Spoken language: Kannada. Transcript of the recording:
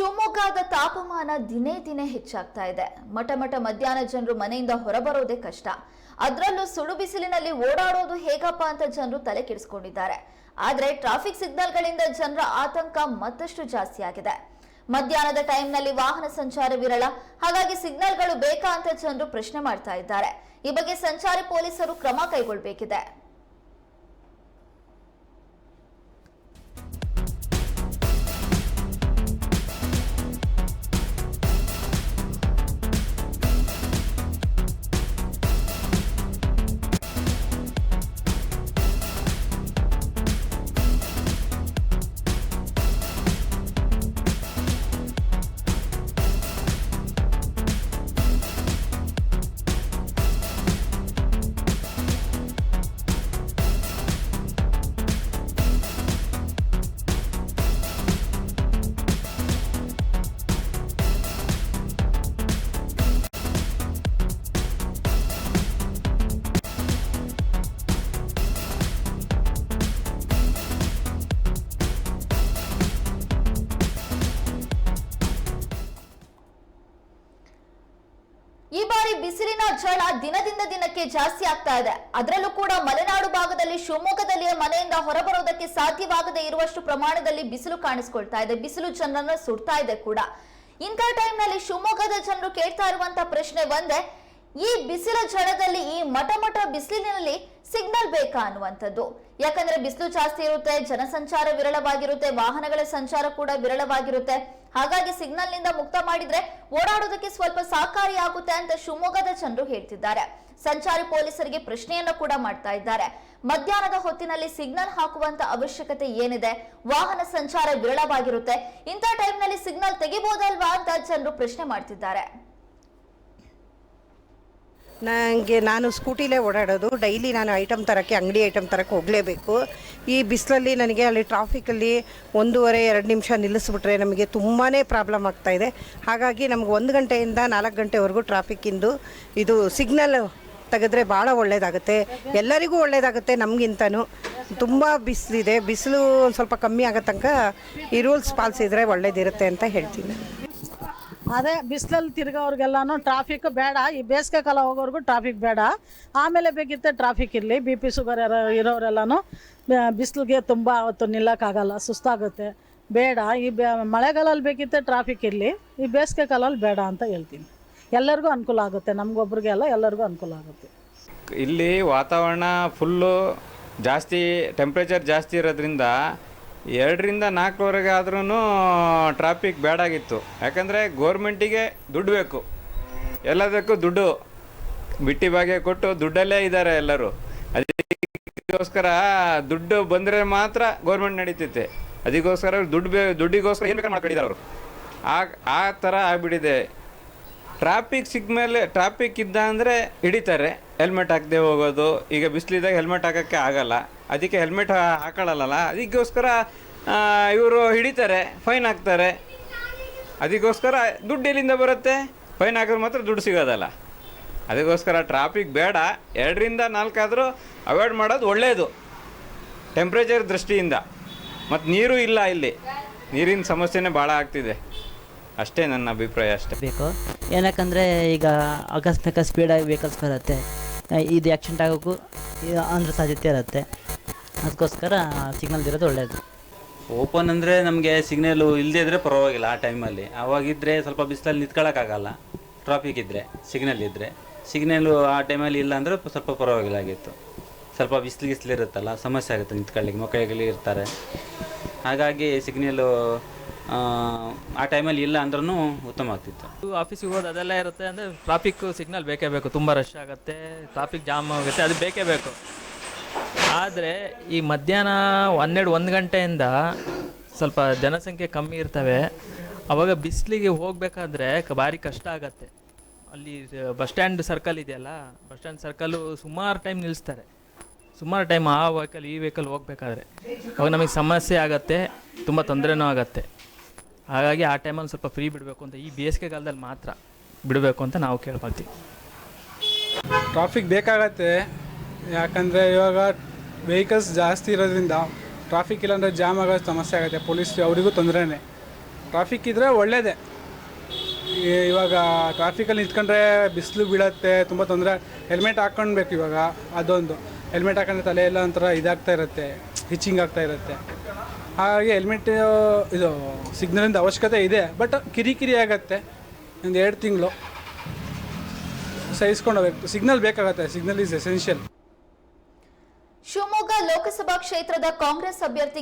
ಶಿವಮೊಗ್ಗದ ತಾಪಮಾನ ದಿನೇ ದಿನೇ ಹೆಚ್ಚಾಗ್ತಾ ಇದೆ. ಮಠ ಮಠ ಮಧ್ಯಾಹ್ನ ಜನರು ಮನೆಯಿಂದ ಹೊರಬರೋದೇ ಕಷ್ಟ. ಅದರಲ್ಲೂ ಸುಳು ಬಿಸಿಲಿನಲ್ಲಿ ಓಡಾಡೋದು ಹೇಗಪ್ಪ ಅಂತ ಜನರು ತಲೆ ಕೆಡಿಸ್ಕೊಂಡಿದ್ದಾರೆ. ಆದ್ರೆ ಟ್ರಾಫಿಕ್ ಸಿಗ್ನಲ್ಗಳಿಂದ ಜನರ ಆತಂಕ ಮತ್ತಷ್ಟು ಜಾಸ್ತಿ ಆಗಿದೆ. ಮಧ್ಯಾಹ್ನದ ಟೈಮ್ನಲ್ಲಿ ವಾಹನ ಸಂಚಾರ ವಿರಳ. ಹಾಗಾಗಿ ಸಿಗ್ನಲ್ಗಳು ಬೇಕಾ ಅಂತ ಜನರು ಪ್ರಶ್ನೆ ಮಾಡ್ತಾ ಇದ್ದಾರೆ. ಈ ಬಗ್ಗೆ ಸಂಚಾರಿ ಪೊಲೀಸರು ಕ್ರಮ ಕೈಗೊಳ್ಳಬೇಕಿದೆ ಝಳ ದಿನದಿಂದ ದಿನಕ್ಕೆ ಜಾಸ್ತಿ ಆಗ್ತಾ ಇದೆ. ಅದರಲ್ಲೂ ಕೂಡ ಮಲೆನಾಡು ಭಾಗದಲ್ಲಿ ಶಿವಮೊಗ್ಗದಲ್ಲಿಯ ಮನೆಯಿಂದ ಹೊರಬರೋದಕ್ಕೆ ಸಾಧ್ಯವಾಗದೇ ಇರುವಷ್ಟು ಪ್ರಮಾಣದಲ್ಲಿ ಬಿಸಿಲು ಕಾಣಿಸ್ಕೊಳ್ತಾ ಇದೆ. ಬಿಸಿಲು ಜನರನ್ನ ಸುಡ್ತಾ ಇದೆ ಕೂಡ. ಇಂಥ ಟೈಮ್ನಲ್ಲಿ ಶಿವಮೊಗ್ಗದ ಜನರು ಕೇಳ್ತಾ ಇರುವಂತ ಪ್ರಶ್ನೆ ಒಂದೇ ಈ ಬಿಸಿಲ ಝಳದಲ್ಲಿ ಈ ಮಠ ಬಿಸಿಲಿನಲ್ಲಿ ಸಿಗ್ನಲ್ ಬೇಕಾ ಅನ್ನುವಂಥದ್ದು. ಯಾಕಂದ್ರೆ ಬಿಸಿಲು ಜಾಸ್ತಿ ಇರುತ್ತೆ, ಜನಸಂಚಾರ ವಿರಳವಾಗಿರುತ್ತೆ, ವಾಹನಗಳ ಸಂಚಾರ ಕೂಡ ವಿರಳವಾಗಿರುತ್ತೆ. ಹಾಗಾಗಿ ಸಿಗ್ನಲ್ನಿಂದ ಮುಕ್ತ ಮಾಡಿದ್ರೆ ಓಡಾಡೋದಕ್ಕೆ ಸ್ವಲ್ಪ ಸಹಕಾರಿಯಾಗುತ್ತೆ ಅಂತ ಶಿವಮೊಗ್ಗದ ಜನರು ಹೇಳ್ತಿದ್ದಾರೆ. ಸಂಚಾರಿ ಪೊಲೀಸರಿಗೆ ಪ್ರಶ್ನೆಯನ್ನ ಕೂಡ ಮಾಡ್ತಾ ಇದ್ದಾರೆ. ಮಧ್ಯಾಹ್ನದ ಹೊತ್ತಿನಲ್ಲಿ ಸಿಗ್ನಲ್ ಹಾಕುವಂತ ಅವಶ್ಯಕತೆ ಏನಿದೆ? ವಾಹನ ಸಂಚಾರ ವಿರಳವಾಗಿರುತ್ತೆ. ಇಂಥ ಟೈಮ್ನಲ್ಲಿ ಸಿಗ್ನಲ್ ತೆಗಿಬಹುದಲ್ವಾ ಅಂತ ಜನರು ಪ್ರಶ್ನೆ ಮಾಡ್ತಿದ್ದಾರೆ. ನನಗೆ ನಾನು ಸ್ಕೂಟಿಲೇ ಓಡಾಡೋದು. ಡೈಲಿ ನಾನು ಐಟಮ್ ತರೋಕ್ಕೆ, ಅಂಗಡಿ ಐಟಮ್ ತರಕ್ಕೆ ಹೋಗಲೇಬೇಕು. ಈ ಬಿಸಿಲಲ್ಲಿ ನನಗೆ ಅಲ್ಲಿ ಟ್ರಾಫಿಕಲ್ಲಿ ಒಂದೂವರೆ, ಎರಡು ನಿಮಿಷ ನಿಲ್ಲಿಸ್ಬಿಟ್ರೆ ನಮಗೆ ತುಂಬಾ ಪ್ರಾಬ್ಲಮ್ ಆಗ್ತಾಯಿದೆ ಹಾಗಾಗಿ ನಮ್ಗೆ ಒಂದು ಗಂಟೆಯಿಂದ ನಾಲ್ಕು ಗಂಟೆವರೆಗೂ ಟ್ರಾಫಿಕ್ಕಿಂದು ಇದು ಸಿಗ್ನಲ್ ತೆಗೆದ್ರೆ ಭಾಳ ಒಳ್ಳೆಯದಾಗುತ್ತೆ ಎಲ್ಲರಿಗೂ ಒಳ್ಳೆಯದಾಗುತ್ತೆ ನಮಗಿಂತನೂ. ತುಂಬ ಬಿಸಿಲಿದೆ. ಬಿಸಿಲು ಒಂದು ಸ್ವಲ್ಪ ಕಮ್ಮಿ ಆಗೋ ತನಕ ಈ ರೂಲ್ಸ್ ಪಾಲಿಸಿದ್ರೆ ಒಳ್ಳೆಯದಿರುತ್ತೆ ಅಂತ ಹೇಳ್ತೀನಿ. ಅದೇ ಬಿಸಿಲಲ್ಲಿ ತಿರ್ಗೋರ್ಗೆಲ್ಲಾನು ಟ್ರಾಫಿಕ್ ಬೇಡ, ಈ ಬೇಸಿಗೆ ಕಾಲ ಹೋಗೋರ್ಗು ಟ್ರಾಫಿಕ್ ಬೇಡ. ಆಮೇಲೆ ಬೇಕಿತ್ತೆ ಟ್ರಾಫಿಕ್ ಇರಲಿ ಬಿ ಪಿ ಶುಗರ್ ಇರೋರೆಲ್ಲನೂ ಬಿಸಿಲಿಗೆ ತುಂಬ ಅವತ್ತು ನಿಲ್ಲಕ್ಕಾಗಲ್ಲ, ಸುಸ್ತಾಗುತ್ತೆ. ಬೇಡ, ಈ ಬೇ ಮಳೆಗಾಲಲ್ಲಿ ಬೇಕಿತ್ತೆ ಟ್ರಾಫಿಕ್ ಇರಲಿ, ಈ ಬೇಸಿಗೆ ಕಾಲಲ್ಲಿ ಬೇಡ ಅಂತ ಹೇಳ್ತೀನಿ. ಎಲ್ಲರಿಗೂ ಅನುಕೂಲ ಆಗುತ್ತೆ ನಮಗೊಬ್ರಿಗೆ ಅಲ್ಲ ಎಲ್ಲರಿಗೂ ಅನುಕೂಲ ಆಗುತ್ತೆ. ಇಲ್ಲಿ ವಾತಾವರಣ ಫುಲ್ಲು ಜಾಸ್ತಿ ಟೆಂಪ್ರೇಚರ್ ಜಾಸ್ತಿ ಇರೋದ್ರಿಂದ ಎರಡರಿಂದ ನಾಲ್ಕುವರೆಗೆ ಆದ್ರೂ ಟ್ರಾಫಿಕ್ ಬೇಡಾಗಿತ್ತು ಯಾಕಂದರೆ ಗೋರ್ಮೆಂಟಿಗೆ ದುಡ್ಡು ಬೇಕು. ಎಲ್ಲದಕ್ಕೂ ದುಡ್ಡು. ಬಿಟ್ಟಿ ಬಾಗೆ ಕೊಟ್ಟು ದುಡ್ಡಲ್ಲೇ ಇದ್ದಾರೆ ಎಲ್ಲರೂ. ಅದಕ್ಕೋಸ್ಕರ ದುಡ್ಡು ಬಂದರೆ ಮಾತ್ರ ಗೋರ್ಮೆಂಟ್ ನಡೀತೈತೆ. ಅದಕ್ಕೋಸ್ಕರ ದುಡ್ಡು ಬೇ, ದುಡ್ಡಿಗೋಸ್ಕರ ಏನು ಬೇಕಾದ್ರೆ ಮಾಡ್ಕೊಂಡಿದ್ದಾರೆ ಅವರು. ಆ ಆ ಥರ ಆಗಿಬಿಟ್ಟಿದೆ. ಟ್ರಾಫಿಕ್ ಸಿಗ್ಮೇಲೆ ಟ್ರಾಫಿಕ್ ಇದ್ದ ಅಂದರೆ ಹಿಡಿತಾರೆ. ಹೆಲ್ಮೆಟ್ ಹಾಕದೆ ಹೋಗೋದು. ಈಗ ಬಿಸಿಲಿದಾಗ ಹೆಲ್ಮೆಟ್ ಹಾಕೋಕ್ಕೆ ಆಗಲ್ಲ. ಅದಕ್ಕೆ ಹೆಲ್ಮೆಟ್ ಹಾಕೊಳ್ಳಲ್ಲ ಅದಕ್ಕೋಸ್ಕರ ಇವರು ಹಿಡಿತಾರೆ ಫೈನ್ ಹಾಕ್ತಾರೆ ಅದಕ್ಕೋಸ್ಕರ ದುಡ್ಡು ಎಲ್ಲಿಂದ ಬರುತ್ತೆ? ಫೈನ್ ಹಾಕಿದ್ರೆ ಮಾತ್ರ ದುಡ್ಡು ಸಿಗೋದಲ್ಲ. ಅದಕ್ಕೋಸ್ಕರ ಟ್ರಾಫಿಕ್ ಬೇಡ. ಎರಡರಿಂದ ನಾಲ್ಕಾದರೂ ಅವಾಯ್ಡ್ ಮಾಡೋದು ಒಳ್ಳೆಯದು ಟೆಂಪ್ರೇಚರ್ ದೃಷ್ಟಿಯಿಂದ. ಮತ್ತು ನೀರು ಇಲ್ಲ ಇಲ್ಲಿ. ನೀರಿನ ಸಮಸ್ಯೆನೇ ಭಾಳ ಆಗ್ತಿದೆ. ಅಷ್ಟೇ ನನ್ನ ಅಭಿಪ್ರಾಯ ಅಷ್ಟೇ. ಬೇಕು. ಏನಕ್ಕಂದರೆ ಈಗ ಅಕಸ್ಮಾತ್ ಸ್ಪೀಡಾಗಿ ವೆಹಿಕಲ್ಸ್ ಬರುತ್ತೆ. ಇದು ಆ್ಯಕ್ಸಿಡೆಂಟ್ ಆಗೋಕ್ಕೂ ಅಂದ್ರೆ ಸಾಧ್ಯತೆ ಇರುತ್ತೆ. ಅದಕ್ಕೋಸ್ಕರ ಸಿಗ್ನಲ್ ಇರೋದು ಒಳ್ಳೆಯದು ಓಪನ್ ಅಂದರೆ ನಮಗೆ ಸಿಗ್ನಲು ಇಲ್ಲದೇ ಇದ್ದರೆ ಪರವಾಗಿಲ್ಲ ಆ ಟೈಮಲ್ಲಿ ಆವಾಗಿದ್ದರೆ ಸ್ವಲ್ಪ ಬಿಸಿಲಲ್ಲಿ ನಿಂತ್ಕೊಳ್ಳೋಕ್ಕಾಗಲ್ಲ ಟ್ರಾಫಿಕ್ ಇದ್ದರೆ ಸಿಗ್ನಲ್ ಇದ್ದರೆ ಸಿಗ್ನಲು ಆ ಟೈಮಲ್ಲಿ ಇಲ್ಲ ಅಂದರೆ ಸ್ವಲ್ಪ ಪರವಾಗಿಲ್ಲ ಆಗಿತ್ತು. ಸ್ವಲ್ಪ ಬಿಸಿಲು ಗಿಸ್ಲು ಇರುತ್ತಲ್ಲ ಸಮಸ್ಯೆ ಆಗುತ್ತೆ ನಿಂತ್ಕೊಳ್ಳಿಕ್ಕೆ ಮಕ್ಕಳಿಗೆ ಇರ್ತಾರೆ. ಹಾಗಾಗಿ ಸಿಗ್ನಲು ಆ ಟೈಮಲ್ಲಿ ಇಲ್ಲ ಅಂದ್ರೂ ಉತ್ತಮ ಆಗ್ತಿತ್ತು. ಆಫೀಸಿಗೆ ಹೋದ ಅದೆಲ್ಲ ಇರುತ್ತೆ ಅಂದರೆ ಟ್ರಾಫಿಕ್ ಸಿಗ್ನಲ್ ಬೇಕೇ ಬೇಕು. ತುಂಬ ರಶ್ ಆಗುತ್ತೆ. ಟ್ರಾಫಿಕ್ ಜಾಮ್ ಆಗುತ್ತೆ. ಅದು ಬೇಕೇ ಬೇಕು. ಆದರೆ ಈ ಮಧ್ಯಾಹ್ನ ಹನ್ನೆರಡು, ಒಂದು ಗಂಟೆಯಿಂದ ಸ್ವಲ್ಪ ಜನಸಂಖ್ಯೆ ಕಮ್ಮಿ ಇರ್ತವೆ. ಅವಾಗ ಬಿಸಿಲಿಗೆ ಹೋಗಬೇಕಾದ್ರೆ ಭಾರಿ ಕಷ್ಟ ಆಗತ್ತೆ. ಅಲ್ಲಿ ಬಸ್ ಸ್ಟ್ಯಾಂಡ್ ಸರ್ಕಲ್ ಇದೆಯಲ್ಲ, ಬಸ್ ಸ್ಟ್ಯಾಂಡ್ ಸರ್ಕಲ್ಲು ಸುಮಾರು ಟೈಮ್ ನಿಲ್ಲಿಸ್ತಾರೆ ಸುಮಾರು ಟೈಮ್ ಆ ವೆಹಿಕಲ್ ಈ ವೆಹಿಕಲ್ ಹೋಗ್ಬೇಕಾದ್ರೆ. ಅವಾಗ ನಮಗೆ ಸಮಸ್ಯೆ ಆಗುತ್ತೆ, ತುಂಬ ತೊಂದರೆನೂ ಆಗತ್ತೆ. ಹಾಗಾಗಿ ಆ ಟೈಮಲ್ಲಿ ಸ್ವಲ್ಪ ಫ್ರೀ ಬಿಡಬೇಕು ಅಂತ, ಈ ಬೇಸಿಗೆಗಾಲದಲ್ಲಿ ಮಾತ್ರ ಬಿಡಬೇಕು ಅಂತ ನಾವು ಕೇಳ್ಕೊಳ್ತೀವಿ. ಟ್ರಾಫಿಕ್ ಬೇಕಾಗತ್ತೆ. ಯಾಕಂದರೆ ಇವಾಗ ವೆಹಿಕಲ್ಸ್ ಜಾಸ್ತಿ ಇರೋದ್ರಿಂದ ಟ್ರಾಫಿಕ್ ಇಲ್ಲಾಂದರೆ ಜಾಮ್ ಆಗೋ ಸಮಸ್ಯೆ ಆಗುತ್ತೆ, ಪೊಲೀಸ್ ಅವರಿಗೂ ತೊಂದರೆನೇ. ಟ್ರಾಫಿಕ್ ಇದ್ದರೆ ಒಳ್ಳೆಯದೇ ಇವಾಗ ಟ್ರಾಫಿಕಲ್ಲಿ ನಿಂತ್ಕೊಂಡ್ರೆ ಬಿಸಿಲು ಬೀಳತ್ತೆ, ತುಂಬ ತೊಂದರೆ. ಹೆಲ್ಮೆಟ್ ಹಾಕ್ಕೊಳ್ಬೇಕು ಇವಾಗ, ಅದೊಂದು. ಹೆಲ್ಮೆಟ್ ಹಾಕೊಂಡ್ರೆ ತಲೆ ಎಲ್ಲ ಒಂಥರ ಇದಾಗ್ತಾ ಇರುತ್ತೆ, ಹಿಚ್ಚಿಂಗ್ ಆಗ್ತಾ ಇರುತ್ತೆ. ಹಾಗಾಗಿ ಹೆಲ್ಮೆಟ್, ಇದು ಸಿಗ್ನಲಿಂದ ಅವಶ್ಯಕತೆ ಇದೆ, ಬಟ್ ಕಿರಿಕಿರಿ ಆಗತ್ತೆ. ಒಂದು ಎರಡು ತಿಂಗಳು ಸಹಿಸ್ಕೊಂಡು ಹೋಗ್ಬೇಕು. ಸಿಗ್ನಲ್ ಬೇಕಾಗತ್ತೆ, ಸಿಗ್ನಲ್ ಈಸ್ ಎಸೆನ್ಷಿಯಲ್. ಲೋಕಸಭಾ ಕ್ಷೇತ್ರದ ಕಾಂಗ್ರೆಸ್ ಅಭ್ಯರ್ಥಿ